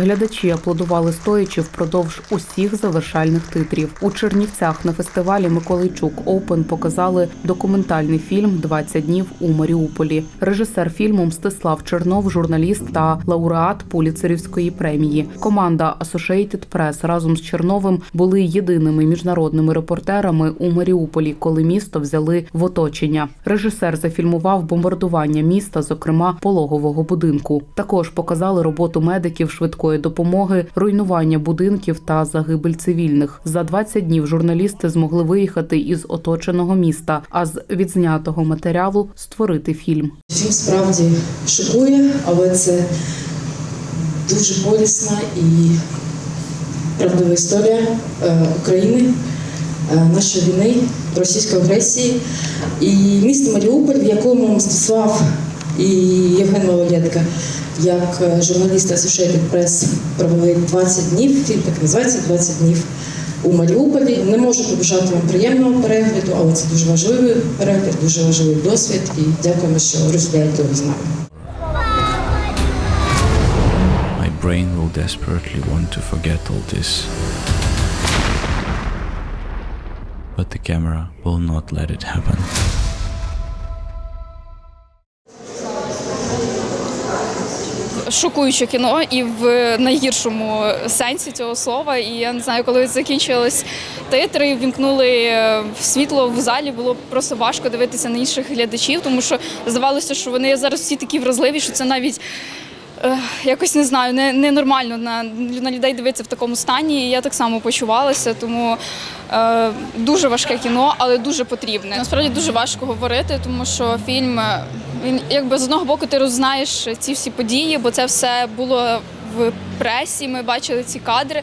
Глядачі аплодували стоячи впродовж усіх завершальних титрів. У Чернівцях на фестивалі Миколайчук Оупен показали документальний фільм «20 днів у Маріуполі. Режисер фільму Мстислав Чернов, журналіст та лауреат Пуліцерівської премії. Команда Associated Press разом з Черновим були єдиними міжнародними репортерами у Маріуполі, коли місто взяли в оточення. Режисер зафільмував бомбардування міста, зокрема пологового будинку. Також показали роботу медиків швидкої допомоги, руйнування будинків та загибель цивільних. За 20 днів журналісти змогли виїхати із оточеного міста, а з відзнятого матеріалу створити фільм. Фільм справді шокує, але це дуже болісна і правдива історія е, України, е, нашої війни, російської агресії і місто Маріуполь, в якому Мстислав і Євген Малолєдка, як е, журналісти Associated Press провели 20 днів, фільм так називається 20 днів. У Маріуполі не можу побажати вам приємного перегляду, але це дуже важливий перегляд, дуже важливий досвід. І дякуємо, що розділяєте з нами. My brain will desperately want to forget all this. But the camera will not let it happen. Шокуюче кіно і в найгіршому сенсі цього слова. І я не знаю, коли закінчились титри, вімкнули е, світло в залі. Було просто важко дивитися на інших глядачів, тому що здавалося, що вони зараз всі такі вразливі, що це навіть. е, Якось не знаю, не, ненормально на, на людей дивитися в такому стані. І я так само почувалася, тому дуже важке кіно, але дуже потрібне. Насправді дуже важко говорити, тому що фільм е, він якби з одного боку ти роззнаєш ці всі події, бо це все було в пресі. Ми бачили ці кадри.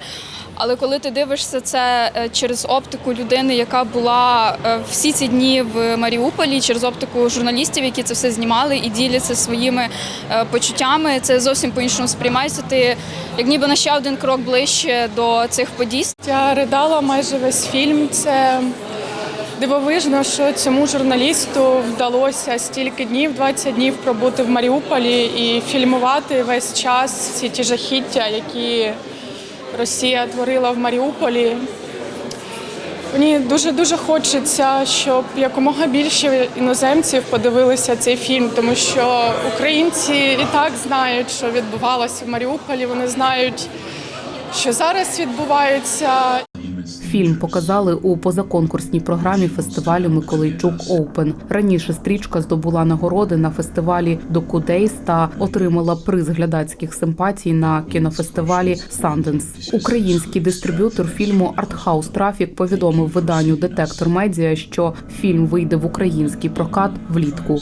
Але коли ти дивишся це е, через оптику людини, яка була е, всі ці дні в Маріуполі, через оптику журналістів, які це все знімали і діляться своїми е, почуттями, це зовсім по-іншому сприймається. Ти як ніби на ще один крок ближче до цих подій. Я ридала майже весь фільм. Це дивовижно, що цьому журналісту вдалося стільки днів, 20 днів пробути в Маріуполі і фільмувати весь час всі ті жахіття, які Росія творила в Маріуполі. Мені дуже дуже хочеться, щоб якомога більше іноземців подивилися цей фільм, тому що українці і так знають, що відбувалося в Маріуполі. Вони знають, що зараз відбувається. Фільм показали у позаконкурсній програмі фестивалю Миколайчук Оупен. Раніше стрічка здобула нагороди на фестивалі Докудейс та отримала приз глядацьких симпатій на кінофестивалі Санденс. Український дистриб'ютор фільму Артхаус Трафік повідомив виданню Детектор Медіа, що фільм вийде в український прокат влітку.